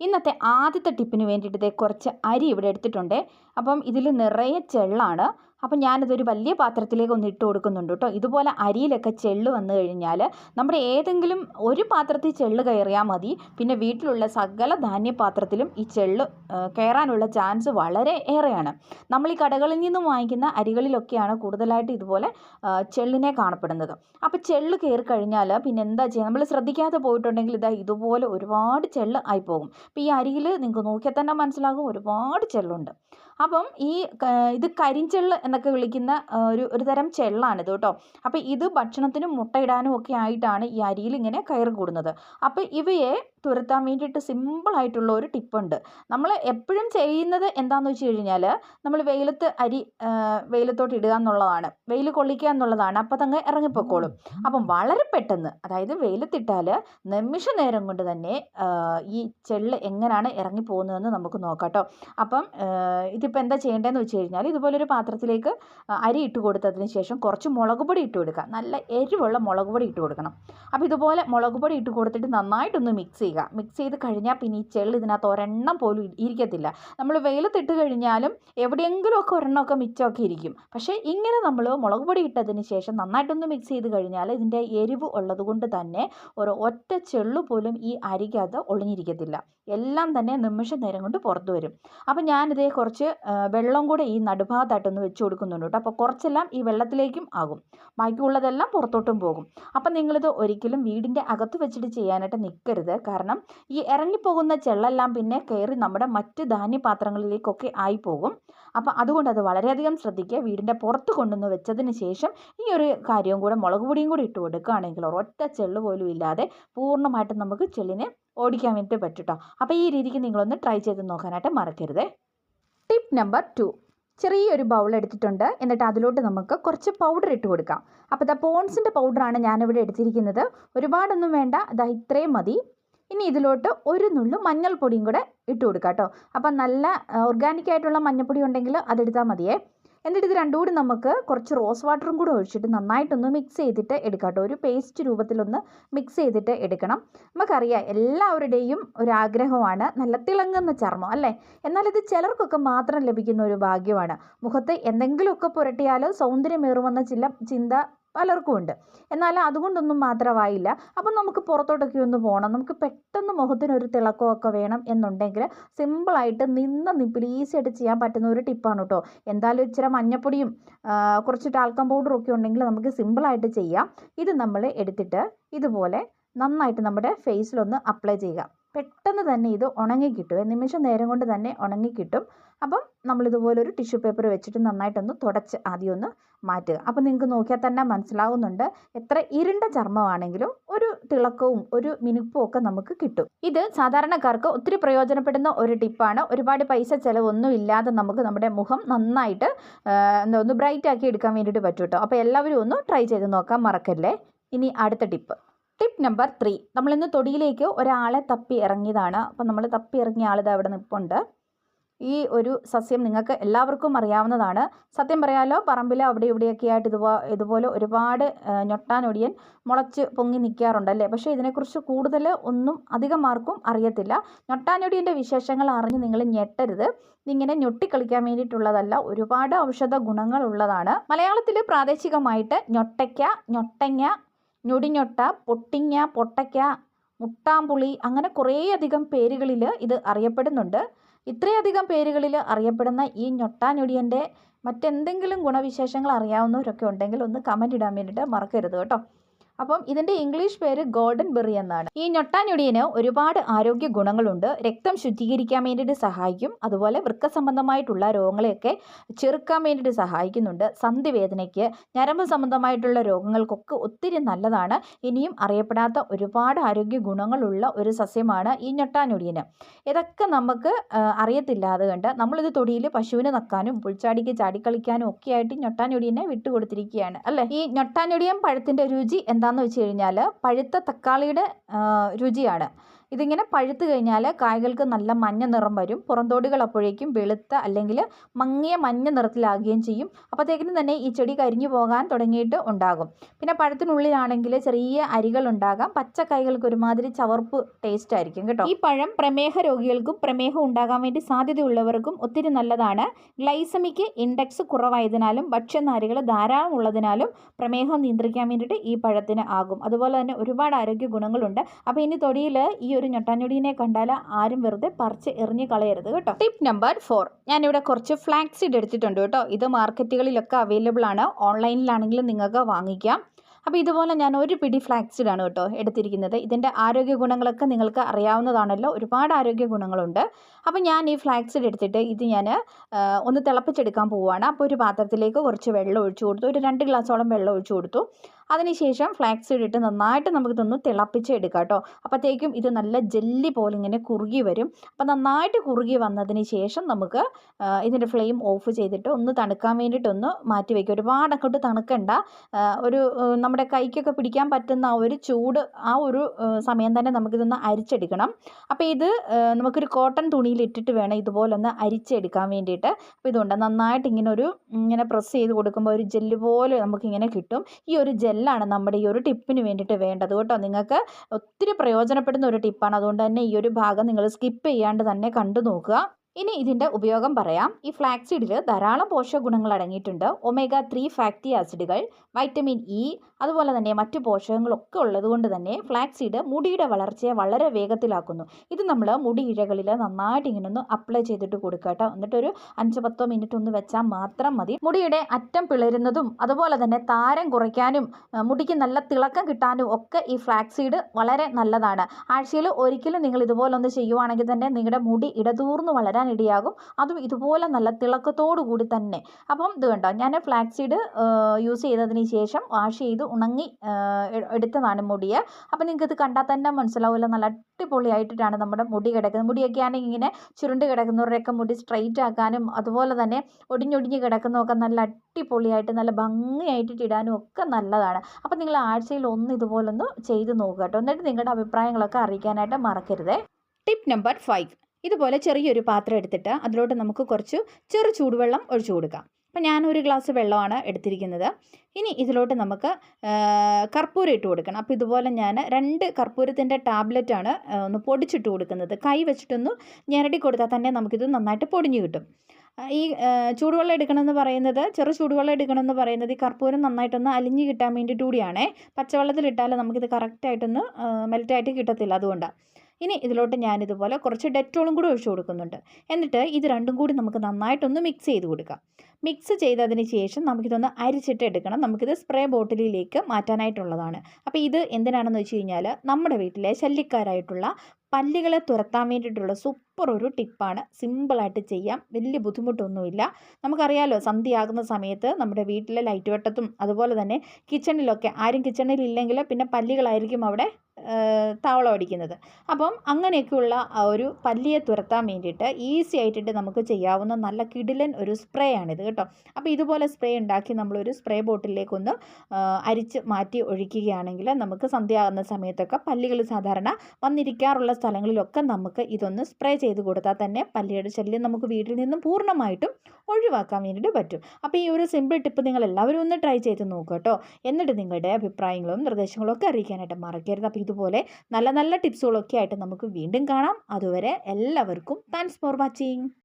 ഇന്നത്തെ ആദ്യത്തെ ടിപ്പിന് വേണ്ടിയിട്ട് കുറച്ച് അരി ഇവിടെ എടുത്തിട്ടുണ്ട്. അപ്പം ഇതിൽ നിറയെ ചെള്ളാണ്. അപ്പം ഞാനിതൊരു വലിയ പാത്രത്തിലേക്ക് ഒന്ന് ഇട്ട് കൊടുക്കുന്നുണ്ട് കേട്ടോ. ഇതുപോലെ അരിയിലൊക്കെ ചെള്ള് വന്നു കഴിഞ്ഞാൽ നമ്മുടെ ഏതെങ്കിലും ഒരു പാത്രത്തിൽ ചെള്ള് കയറിയാൽ മതി. പിന്നെ വീട്ടിലുള്ള സകല ധാന്യപാത്രത്തിലും ഈ ചെള്ള് കയറാനുള്ള ചാൻസ് വളരെ ഏറെയാണ്. നമ്മൾ ഈ കടകളിൽ നിന്നും വാങ്ങിക്കുന്ന അരികളിലൊക്കെയാണ് കൂടുതലായിട്ട് ഇതുപോലെ ചെള്ളിനെ കാണപ്പെടുന്നത്. അപ്പോൾ ചെള്ള് കയറി കഴിഞ്ഞാൽ പിന്നെ എന്താ ചെയ്യുക നമ്മൾ ശ്രദ്ധിക്കാതെ പോയിട്ടുണ്ടെങ്കിൽ ഇതാ ഇതുപോലെ ഒരുപാട് ചെള്ള് ആയിപ്പോകും അപ്പോൾ ഈ അരിയിൽ നിങ്ങൾക്ക് നോക്കിയാൽ തന്നെ മനസ്സിലാകും ഒരുപാട് ചെള്ളുണ്ട്. അപ്പം ഈ ഇത് കരിഞ്ചെള്ള് എന്നൊക്കെ വിളിക്കുന്ന ഒരു ഒരു തരം ചെള്ളാണിത് കേട്ടോ. അപ്പോൾ ഇത് ഭക്ഷണത്തിനും മുട്ടയിടാനും ഒക്കെ ആയിട്ടാണ് ഈ അരിയിൽ ഇങ്ങനെ കയറി കൂടുന്നത്. അപ്പോൾ ഇവയെ തുരത്താൻ വേണ്ടിയിട്ട് സിമ്പിളായിട്ടുള്ള ഒരു ടിപ്പുണ്ട് നമ്മൾ എപ്പോഴും ചെയ്യുന്നത് എന്താണെന്ന് വെച്ച് കഴിഞ്ഞാൽ നമ്മൾ വെയിലത്ത് അരി വെയിലത്തോട്ട് ഇടുക എന്നുള്ളതാണ്. വെയിൽ കൊള്ളിക്കുക എന്നുള്ളതാണ്. അപ്പോൾ അതങ്ങ് ഇറങ്ങിപ്പോക്കോളും. അപ്പം വളരെ പെട്ടെന്ന് അതായത് വെയിലത്തിട്ടാൽ നിമിഷ നേരം കൊണ്ട് തന്നെ ഈ ചെള്ള് എങ്ങനെയാണ് ഇറങ്ങി പോകുന്നതെന്ന് നമുക്ക് നോക്കാം കേട്ടോ. അപ്പം ഇതിപ്പോൾ എന്താ ചെയ്യേണ്ടതെന്ന് വെച്ച് കഴിഞ്ഞാൽ ഇതുപോലൊരു പാത്രത്തിലേക്ക് അരി ഇട്ട് കൊടുത്തതിന് ശേഷം കുറച്ച് മുളക് പൊടി ഇട്ട് കൊടുക്കുക. നല്ല എരിവുള്ള മുളക് പൊടി ഇട്ട് കൊടുക്കണം. അപ്പോൾ ഇതുപോലെ മുളക് പൊടി ഇട്ട് കൊടുത്തിട്ട് നന്നായിട്ടൊന്ന് മിക്സ് ചെയ്യുക. മിക്സ് ചെയ്ത് കഴിഞ്ഞാൽ പിന്നെ ഈ ചെള്ളി ഇതിനകത്ത് ഒരെണ്ണം പോലും ഇരിക്കത്തില്ല. നമ്മൾ വെയിലത്തിട്ട് കഴിഞ്ഞാലും എവിടെയെങ്കിലുമൊക്കെ ഒരെണ്ണമൊക്കെ മിച്ചമൊക്കെ ഇരിക്കും. പക്ഷേ ഇങ്ങനെ നമ്മൾ മുളക് പൊടി ഇട്ടതിന് ശേഷം നന്നായിട്ടൊന്ന് മിക്സ് ചെയ്ത് കഴിഞ്ഞാൽ ഇതിന്റെ എരിവ് ഉള്ളതുകൊണ്ട് തന്നെ ഒരു ഒറ്റ ചെള്ളു പോലും ഈ അരിക്കകത്ത് ഒളിഞ്ഞിരിക്കത്തില്ല. എല്ലാം തന്നെ നിമിഷ നേരം കൊണ്ട് പുറത്തു വരും. അപ്പം ഞാനിതേ കുറച്ച് വെള്ളം കൂടെ ഈ നടുഭാഗത്തായിട്ടൊന്ന് വെച്ച് കൊടുക്കുന്നുണ്ട് കേട്ടോ. അപ്പോൾ കുറച്ചെല്ലാം ഈ വെള്ളത്തിലേക്കും ആകും. ബാക്കിയുള്ളതെല്ലാം പുറത്തോട്ടും പോകും. അപ്പം നിങ്ങളിത് ഒരിക്കലും വീടിന്റെ അകത്ത് വെച്ചിട്ട് ചെയ്യാനായിട്ട് നിൽക്കരുത് കാരണം ഈ ഇറങ്ങിപ്പോകുന്ന ചെള്ളെല്ലാം പിന്നെ കയറി നമ്മുടെ മറ്റ് ധാന്യപാത്രങ്ങളിലേക്കൊക്കെ ആയിപ്പോകും. അപ്പോൾ അതുകൊണ്ട് അത് വളരെയധികം ശ്രദ്ധിക്കുക. വീടിന്റെ പുറത്ത് കൊണ്ടുവന്ന് വെച്ചതിന് ശേഷം ഈ ഒരു കാര്യവും കൂടെ മുളക് പൊടിയും കൂടി ഇട്ട് കൊടുക്കുകയാണെങ്കിൽ ഒരൊറ്റ ചെള്ളു പോലും ഇല്ലാതെ പൂർണമായിട്ടും നമുക്ക് ചെള്ളിനെ ഓടിക്കാൻ വേണ്ടി പറ്റും കേട്ടോ അപ്പോൾ ഈ രീതിക്ക് നിങ്ങളൊന്ന് ട്രൈ ചെയ്ത് നോക്കാനായിട്ട് മറക്കരുത്. ടിപ്പ് നമ്പർ ടു ചെറിയൊരു ബൗൾ എടുത്തിട്ടുണ്ട്. എന്നിട്ട് അതിലോട്ട് നമുക്ക് കുറച്ച് പൗഡർ ഇട്ട് കൊടുക്കാം. അപ്പോൾ ഇതാ പോൺസിന്റെ പൗഡറാണ് ഞാനിവിടെ എടുത്തിരിക്കുന്നത്. ഒരുപാടൊന്നും വേണ്ട. ദാ ഇത്രയും മതി. ഇനി ഇതിലോട്ട് ഒരു നുള്ളു മഞ്ഞൾപ്പൊടിയും കൂടെ ഇട്ട് കൊടുക്കാം കേട്ടോ. അപ്പം നല്ല ഓർഗാനിക് ആയിട്ടുള്ള മഞ്ഞൾപ്പൊടി ഉണ്ടെങ്കിൽ അതെടുത്താൽ മതിയേ. എന്നിട്ട് ഇത് രണ്ടും കൂടി നമുക്ക് കുറച്ച് റോസ് വാട്ടറും കൂടി ഒഴിച്ചിട്ട് നന്നായിട്ടൊന്ന് മിക്സ് ചെയ്തിട്ട് എടുക്കാം ഒരു പേസ്റ്റ് രൂപത്തിലൊന്ന് മിക്സ് ചെയ്തിട്ട് എടുക്കണം. നമുക്കറിയാം എല്ലാവരുടെയും ഒരു ആഗ്രഹമാണ് നല്ല തിളങ്ങുന്ന ചർമ്മം അല്ലേ? എന്നാൽ ഇത് ചിലർക്കൊക്കെ മാത്രം ലഭിക്കുന്ന ഒരു ഭാഗ്യമാണ്. മുഖത്ത് എന്തെങ്കിലുമൊക്കെ പുരട്ടിയാൽ സൗന്ദര്യമേറുമെന്ന ചില ചിന്ത പലർക്കും ഉണ്ട്. എന്നാൽ അതുകൊണ്ടൊന്നും മാത്രമായില്ല അപ്പം നമുക്ക് പുറത്തോട്ടൊക്കെ ഒന്ന് പോകണം. നമുക്ക് പെട്ടെന്ന് മുഖത്തിനൊരു തിളക്കമൊക്കെ വേണം എന്നുണ്ടെങ്കിൽ സിമ്പിളായിട്ട് നിന്ന നിപ്പിൽ ഈസി ആയിട്ട് ചെയ്യാൻ പറ്റുന്ന ഒരു ടിപ്പാണ് കേട്ടോ എന്തായാലും ഇച്ചിരി മഞ്ഞപ്പൊടിയും കുറച്ച് ടാൽക്കം പൗഡറും ഒക്കെ ഉണ്ടെങ്കിൽ നമുക്ക് സിമ്പിളായിട്ട് ചെയ്യാം. ഇത് നമ്മൾ എടുത്തിട്ട് ഇതുപോലെ നന്നായിട്ട് നമ്മുടെ ഫേസിലൊന്ന് അപ്ലൈ ചെയ്യുക. പെട്ടെന്ന് തന്നെ ഇത് ഉണങ്ങി കിട്ടും നിമിഷം നേരം കൊണ്ട് തന്നെ ഉണങ്ങി കിട്ടും അപ്പം നമ്മളിതുപോലെ ഒരു ടിഷ്യൂ പേപ്പർ വെച്ചിട്ട് നന്നായിട്ടൊന്ന് തുടച്ച് ആദ്യം ഒന്ന് മാറ്റുക. അപ്പം നിങ്ങൾക്ക് നോക്കിയാൽ തന്നെ മനസ്സിലാവുന്നുണ്ട് എത്ര ഇരുണ്ട ചർമ്മമാണെങ്കിലും ഒരു തിളക്കവും ഒരു മിനുപ്പും ഒക്കെ നമുക്ക് കിട്ടും. ഇത് സാധാരണക്കാർക്ക് ഒത്തിരി പ്രയോജനപ്പെടുന്ന ഒരു ടിപ്പാണ് ഒരുപാട് പൈസ ചിലവൊന്നും ഇല്ലാതെ നമുക്ക് നമ്മുടെ മുഖം നന്നായിട്ട് ഒന്ന് ബ്രൈറ്റ് ആക്കി എടുക്കാൻ വേണ്ടിയിട്ട് പറ്റും കേട്ടോ അപ്പോൾ എല്ലാവരും ഒന്ന് ട്രൈ ചെയ്ത് നോക്കാൻ മറക്കല്ലേ? ഇനി അടുത്ത ടിപ്പ് ടിപ്പ് നമ്പർ ത്രീ നമ്മളിന്ന് തൊടിയിലേക്ക് ഒരാളെ തപ്പി ഇറങ്ങിയതാണ്. അപ്പം നമ്മൾ തപ്പി ഇറങ്ങിയ ആളിത് അവിടെ നിൽപ്പുണ്ട് ഈ ഒരു സസ്യം നിങ്ങൾക്ക് എല്ലാവർക്കും അറിയാവുന്നതാണ്. സത്യം പറയാലോ പറമ്പിൽ അവിടെ ഇവിടെയൊക്കെ ആയിട്ട് ഇതുപോ ഇതുപോലെ ഒരുപാട് ഞൊട്ടാനൊടിയൻ മുളച്ച് പൊങ്ങി നിൽക്കാറുണ്ടല്ലേ പക്ഷേ ഇതിനെക്കുറിച്ച് കൂടുതൽ ഒന്നും അധികം ആർക്കും അറിയത്തില്ല. ഞൊട്ടാനൊടിയന്റെ വിശേഷങ്ങൾ അറിഞ്ഞ് നിങ്ങൾ ഞെട്ടരുത്. ഇതിങ്ങനെ ഞൊട്ടിക്കളിക്കാൻ വേണ്ടിയിട്ടുള്ളതല്ല ഒരുപാട് ഔഷധ ഗുണങ്ങളുള്ളതാണ്. മലയാളത്തിൽ പ്രാദേശികമായിട്ട് ഞൊട്ടയ്ക്ക ഞൊട്ടങ്ങ ഞൊടിഞ്ഞൊട്ട പൊട്ടിങ്ങ പൊട്ടയ്ക്ക മുട്ടാമ്പുളി അങ്ങനെ കുറേയധികം പേരുകളിൽ ഇത് അറിയപ്പെടുന്നുണ്ട്. ഇത്രയധികം പേരുകളിൽ അറിയപ്പെടുന്ന ഈ ഞൊട്ടാഞ്ഞൊടിയന്റെ മറ്റെന്തെങ്കിലും ഗുണവിശേഷങ്ങൾ അറിയാവുന്നവരൊക്കെ ഉണ്ടെങ്കിൽ ഒന്ന് കമന്റ് ഇടാൻ വേണ്ടിയിട്ട് മറക്കരുത് കേട്ടോ. അപ്പം ഇതിന്റെ ഇംഗ്ലീഷ് പേര് ഗോൾഡൻ ബെറി എന്നാണ്. ഈ ഞൊട്ടാഞ്ഞൊടിയന് ഒരുപാട് ആരോഗ്യ ഗുണങ്ങളുണ്ട്. രക്തം ശുദ്ധീകരിക്കാൻ വേണ്ടിയിട്ട് സഹായിക്കും. അതുപോലെ വൃക്ക സംബന്ധമായിട്ടുള്ള രോഗങ്ങളെയൊക്കെ ചെറുക്കാൻ വേണ്ടിയിട്ട് സഹായിക്കുന്നുണ്ട്. സന്ധിവേദനയ്ക്ക് ഞരമ്പ് സംബന്ധമായിട്ടുള്ള രോഗങ്ങൾക്കൊക്കെ ഒത്തിരി നല്ലതാണ്. ഇനിയും അറിയപ്പെടാത്ത ഒരുപാട് ആരോഗ്യ ഗുണങ്ങളുള്ള ഒരു സസ്യമാണ് ഈ ഞൊട്ടാഞ്ഞൊടിയന് ഇതൊക്കെ നമുക്ക് അറിയത്തില്ലാതെ കണ്ട് നമ്മളിത് തൊടിയിൽ പശുവിന് നക്കാനും പുൽച്ചാടിക്ക് ചാടിക്കളിക്കാനും ഒക്കെ ആയിട്ട് ഞൊട്ടാഞ്ഞൊടിയനെ വിട്ടുകൊടുത്തിരിക്കുകയാണ് അല്ലേ? ഈ ഞൊട്ടാഞ്ഞൊടിയൻ പഴത്തിന്റെ രുചി എന്താണെന്ന് വെച്ച് കഴിഞ്ഞാൽ പഴുത്ത തക്കാളിയുടെ രുചിയാണ്. ഇതിങ്ങനെ പഴുത്ത് കഴിഞ്ഞാൽ കായ്കൾക്ക് നല്ല മഞ്ഞ നിറം വരും. പുറന്തോടുകൾ അപ്പോഴേക്കും വെളുത്ത അല്ലെങ്കിൽ മങ്ങിയ മഞ്ഞ നിറത്തിലാകുകയും ചെയ്യും. അപ്പോഴത്തേക്കിനും തന്നെ ഈ ചെടി കരിഞ്ഞു പോകാൻ തുടങ്ങിയിട്ട് ഉണ്ടാകും. പിന്നെ പഴത്തിനുള്ളിലാണെങ്കിൽ ചെറിയ അരികൾ ഉണ്ടാകാം. പച്ചക്കായകൾക്ക് കായ്കൾക്ക് ഒരുമാതിരി ചവർപ്പ് ടേസ്റ്റ് ആയിരിക്കും കേട്ടോ. ഈ പഴം പ്രമേഹ രോഗികൾക്കും പ്രമേഹം ഉണ്ടാകാൻ വേണ്ടി സാധ്യതയുള്ളവർക്കും ഒത്തിരി നല്ലതാണ്. ഗ്ലൈസമിക്ക് ഇൻഡെക്സ് കുറവായതിനാലും ഭക്ഷ്യനാരുകൾ ധാരാളം ഉള്ളതിനാലും പ്രമേഹം നിയന്ത്രിക്കാൻ വേണ്ടിയിട്ട് ഈ പഴത്തിന് ആകും. അതുപോലെ തന്നെ ഒരുപാട് ആരോഗ്യ ഗുണങ്ങളുണ്ട്. അപ്പോൾ ഇനി തൊടിയിൽ ഈ ഒരു ഞൊട്ടാഞ്ഞൊടിയെ കണ്ടാൽ ആരും വെറുതെ പറിച്ച് എറിഞ്ഞ് കളയരുത് കേട്ടോ. ടിപ്പ് നമ്പർ ഫോർ ഞാനിവിടെ കുറച്ച് ഫ്ലാക്സ് സീഡ് എടുത്തിട്ടുണ്ട് കേട്ടോ. ഇത് മാർക്കറ്റുകളിലൊക്കെ അവൈലബിൾ ആണ്. ഓൺലൈനിലാണെങ്കിലും നിങ്ങൾക്ക് വാങ്ങിക്കാം. അപ്പോൾ ഇതുപോലെ ഞാൻ ഒരു പിടി ഫ്ലാക്സിഡ് ആണ് കേട്ടോ എടുത്തിരിക്കുന്നത്. ഇതിന്റെ ആരോഗ്യ ഗുണങ്ങളൊക്കെ നിങ്ങൾക്ക് അറിയാവുന്നതാണല്ലോ. ഒരുപാട് ആരോഗ്യ ഗുണങ്ങളുണ്ട്. അപ്പോൾ ഞാൻ ഈ ഫ്ലാക്സിഡ് എടുത്തിട്ട് ഇത് ഞാൻ ഒന്ന് തിളപ്പിച്ചെടുക്കാൻ പോവുകയാണ്. അപ്പോൾ ഒരു പാത്രത്തിലേക്ക് കുറച്ച് വെള്ളം ഒഴിച്ചു കൊടുത്തു. ഒരു രണ്ട് ഗ്ലാസോളം വെള്ളം ഒഴിച്ചു കൊടുത്തു. അതിനുശേഷം ഫ്ലാക്സ് ഇട്ടിട്ട് നന്നായിട്ട് നമുക്കിതൊന്ന് തിളപ്പിച്ചെടുക്കാം കേട്ടോ. അപ്പോഴത്തേക്കും ഇത് നല്ല ജെല്ലി പോലെ ഇങ്ങനെ കുറുകി വരും. അപ്പോൾ നന്നായിട്ട് കുറുകി വന്നതിന് ശേഷം നമുക്ക് ഇതിന്റെ ഫ്ലെയിം ഓഫ് ചെയ്തിട്ട് ഒന്ന് തണുക്കാൻ വേണ്ടിയിട്ടൊന്ന് മാറ്റി വയ്ക്കുക ഒരുപാട് അങ്ങോട്ട് തണുക്കണ്ട. ഒരു നമ്മുടെ കൈക്കൊക്കെ പിടിക്കാൻ പറ്റുന്ന ആ ഒരു ചൂട് ആ ഒരു സമയം തന്നെ നമുക്കിതൊന്ന് അരിച്ചെടുക്കണം. അപ്പോൾ ഇത് നമുക്കൊരു കോട്ടൺ തുണിയിൽ ഇട്ടിട്ട് വേണം ഇതുപോലെ ഒന്ന് അരിച്ചെടുക്കാൻ വേണ്ടിയിട്ട്. അപ്പോൾ ഇതുകൊണ്ട് നന്നായിട്ട് ഇങ്ങനെ ഒരു ഇങ്ങനെ പ്രസ് ചെയ്ത് കൊടുക്കുമ്പോൾ ഒരു ജെല്ല് പോലെ നമുക്കിങ്ങനെ കിട്ടും. ഈ ഒരു ജെല്ലാണ് നമ്മുടെ ഈ ഒരു ടിപ്പിന് വേണ്ടിയിട്ട് വേണ്ടത് കേട്ടോ. നിങ്ങൾക്ക് ഒത്തിരി പ്രയോജനപ്പെടുന്ന ഒരു ടിപ്പാണ്. അതുകൊണ്ട് തന്നെ ഈ ഒരു ഭാഗം നിങ്ങൾ സ്കിപ്പ് ചെയ്യാണ്ട് തന്നെ കണ്ടു നോക്കുക. ഇനി ഇതിന്റെ ഉപയോഗം പറയാം. ഈ ഫ്ലാക്സീഡിൽ ധാരാളം പോഷകഗുണങ്ങൾ അടങ്ങിയിട്ടുണ്ട്. ഒമേഗ ത്രീ ഫാറ്റി ആസിഡുകൾ വൈറ്റമിൻ ഇ അതുപോലെ തന്നെ മറ്റു പോഷകങ്ങളൊക്കെ ഉള്ളതുകൊണ്ട് തന്നെ ഫ്ലാക്സീഡ് മുടിയുടെ വളർച്ചയെ വളരെ വേഗത്തിലാക്കുന്നു. ഇത് നമ്മൾ മുടി ഇഴകളിൽ നന്നായിട്ട് ഇങ്ങനെ ഒന്ന് അപ്ലൈ ചെയ്തിട്ട് കൊടുക്കുക കേട്ടോ. എന്നിട്ടൊരു അഞ്ച് പത്തോ മിനിറ്റ് ഒന്ന് വെച്ചാൽ മാത്രം മതി. മുടിയുടെ അറ്റം പിളരുന്നതും അതുപോലെ തന്നെ താരം കുറയ്ക്കാനും മുടിക്ക് നല്ല തിളക്കം കിട്ടാനും ഒക്കെ ഈ ഫ്ലാക്സീഡ് വളരെ നല്ലതാണ്. ആഴ്ചയിൽ ഒരിക്കലും നിങ്ങൾ ഇതുപോലെ ഒന്ന് ചെയ്യുവാണെങ്കിൽ തന്നെ നിങ്ങളുടെ മുടി ഇടതൂർന്ന് വളരാൻ ഇടയാകും. അതും ഇതുപോലെ നല്ല തിളക്കത്തോടു കൂടി തന്നെ. അപ്പം ഇത് കണ്ടോ ഞാൻ ഫ്ലാക്സീഡ് യൂസ് ചെയ്തതിന് ശേഷം വാഷ് ചെയ്ത് ഉണങ്ങി എടുത്തതാണ് മുടിയെ. അപ്പം നിങ്ങൾക്ക് ഇത് കണ്ടാൽ തന്നെ മനസ്സിലാവില്ല നല്ല അടിപൊളിയായിട്ടാണ് നമ്മുടെ മുടി കിടക്കുന്നത്. മുടിയൊക്കെ ആണെങ്കിൽ ഇങ്ങനെ ചുരുണ്ട് കിടക്കുന്നവരുടെയൊക്കെ മുടി സ്ട്രൈറ്റ് ആക്കാനും അതുപോലെ തന്നെ ഒടിഞ്ഞൊടിഞ്ഞ് കിടക്കുന്നതൊക്കെ നല്ല അടിപൊളിയായിട്ട് നല്ല ഭംഗിയായിട്ട് ഇടാനും ഒക്കെ നല്ലതാണ്. അപ്പം നിങ്ങൾ ആഴ്ചയിൽ ഒന്ന് ഇതുപോലൊന്ന് ചെയ്ത് നോക്കുക കേട്ടോ. എന്നിട്ട് നിങ്ങളുടെ അഭിപ്രായങ്ങളൊക്കെ അറിയിക്കാനായിട്ട് മറക്കരുത്. ടിപ്പ് നമ്പർ ഫൈവ് ഇതുപോലെ ചെറിയൊരു പാത്രം എടുത്തിട്ട് അതിലോട്ട് നമുക്ക് കുറച്ച് ചെറു ചൂടുവെള്ളം ഒഴിച്ചു കൊടുക്കാം. അപ്പം ഞാനൊരു ഗ്ലാസ് വെള്ളമാണ് എടുത്തിരിക്കുന്നത്. ഇനി ഇതിലോട്ട് നമുക്ക് കർപ്പൂരം ഇട്ട് കൊടുക്കണം. അപ്പോൾ ഇതുപോലെ ഞാൻ രണ്ട് കർപ്പൂരത്തിന്റെ ടാബ്ലറ്റാണ് ഒന്ന് പൊടിച്ചിട്ട് കൊടുക്കുന്നത്. കൈ വെച്ചിട്ടൊന്ന് ഞെരടി കൊടുത്താൽ തന്നെ നമുക്കിത് നന്നായിട്ട് പൊടിഞ്ഞു കിട്ടും. ഈ ചൂടുവെള്ളം എടുക്കണമെന്ന് പറയുന്നത് ചെറു ചൂടുവെള്ളം എടുക്കണമെന്ന് പറയുന്നത് ഈ കർപ്പൂരം നന്നായിട്ടൊന്ന് അലിഞ്ഞ് കിട്ടാൻ വേണ്ടിയിട്ട് കൂടിയാണേ. പച്ചവെള്ളത്തിലിട്ടാൽ നമുക്കിത് കറക്റ്റായിട്ടൊന്ന് മെൽറ്റായിട്ട് കിട്ടത്തില്ല അതുകൊണ്ടാണ്. ഇനി ഇതിലോട്ട് ഞാനിതുപോലെ കുറച്ച് ഡെറ്റോളും കൂടി ഒഴിച്ചു കൊടുക്കുന്നുണ്ട്. എന്നിട്ട് ഇത് രണ്ടും കൂടി നമുക്ക് നന്നായിട്ടൊന്ന് മിക്സ് ചെയ്ത് കൊടുക്കാം. മിക്സ് ചെയ്തതിന് ശേഷം നമുക്കിതൊന്ന് അരിച്ചിട്ട് എടുക്കണം. നമുക്കിത് സ്പ്രേ ബോട്ടിലിലേക്ക് മാറ്റാനായിട്ടുള്ളതാണ്. അപ്പോൾ ഇത് എന്തിനാണെന്ന് വെച്ച് കഴിഞ്ഞാൽ നമ്മുടെ വീട്ടിലെ ശല്യക്കാരായിട്ടുള്ള പല്ലുകളെ തുരത്താൻ വേണ്ടിയിട്ടുള്ള സൂപ്പർ ഒരു ടിപ്പാണ്. സിമ്പിളായിട്ട് ചെയ്യാം. വലിയ ബുദ്ധിമുട്ടൊന്നുമില്ല. നമുക്കറിയാലോ സന്ധ്യയാകുന്ന സമയത്ത് നമ്മുടെ വീട്ടിലെ ലൈറ്റ് വെട്ടത്തും അതുപോലെ തന്നെ കിച്ചണിലൊക്കെ ആരും കിച്ചണിൽ ഇല്ലെങ്കിൽ പിന്നെ പല്ലുകളായിരിക്കും അവിടെ താവളം അടിക്കുന്നത്. അപ്പം അങ്ങനെയൊക്കെയുള്ള ഒരു പല്ലിയെ തുരത്താൻ വേണ്ടിയിട്ട് ഈസി ആയിട്ടിട്ട് നമുക്ക് ചെയ്യാവുന്ന നല്ല കിടിലൻ ഒരു സ്പ്രേ ആണിത് കേട്ടോ. അപ്പോൾ ഇതുപോലെ സ്പ്രേ ഉണ്ടാക്കി നമ്മളൊരു സ്പ്രേ ബോട്ടിലേക്കൊന്ന് അരിച്ച് മാറ്റി ഒഴിക്കുകയാണെങ്കിൽ നമുക്ക് സന്ധ്യയാകുന്ന സമയത്തൊക്കെ പല്ലികൾ സാധാരണ വന്നിരിക്കാറുള്ള സ്ഥലങ്ങളിലൊക്കെ നമുക്ക് ഇതൊന്ന് സ്പ്രേ ചെയ്ത് കൊടുത്താൽ തന്നെ പല്ലിയുടെ ശല്യം നമുക്ക് വീട്ടിൽ നിന്നും പൂർണമായിട്ടും ഒഴിവാക്കാൻ വേണ്ടിയിട്ട് പറ്റും. അപ്പോൾ ഈ ഒരു സിമ്പിൾ ടിപ്പ് നിങ്ങൾ എല്ലാവരും ഒന്ന് ട്രൈ ചെയ്ത് നോക്കുക കേട്ടോ. എന്നിട്ട് നിങ്ങളുടെ അഭിപ്രായങ്ങളും നിർദ്ദേശങ്ങളും ഒക്കെ അറിയിക്കാനായിട്ട് മറക്കരുത്. അപ്പോൾ ഇതുപോലെ നല്ല നല്ല ടിപ്സുകളൊക്കെ ആയിട്ട് നമുക്ക് വീണ്ടും കാണാം. അതുവരെ എല്ലാവർക്കും താങ്ക്സ് ഫോർ വാച്ചിങ്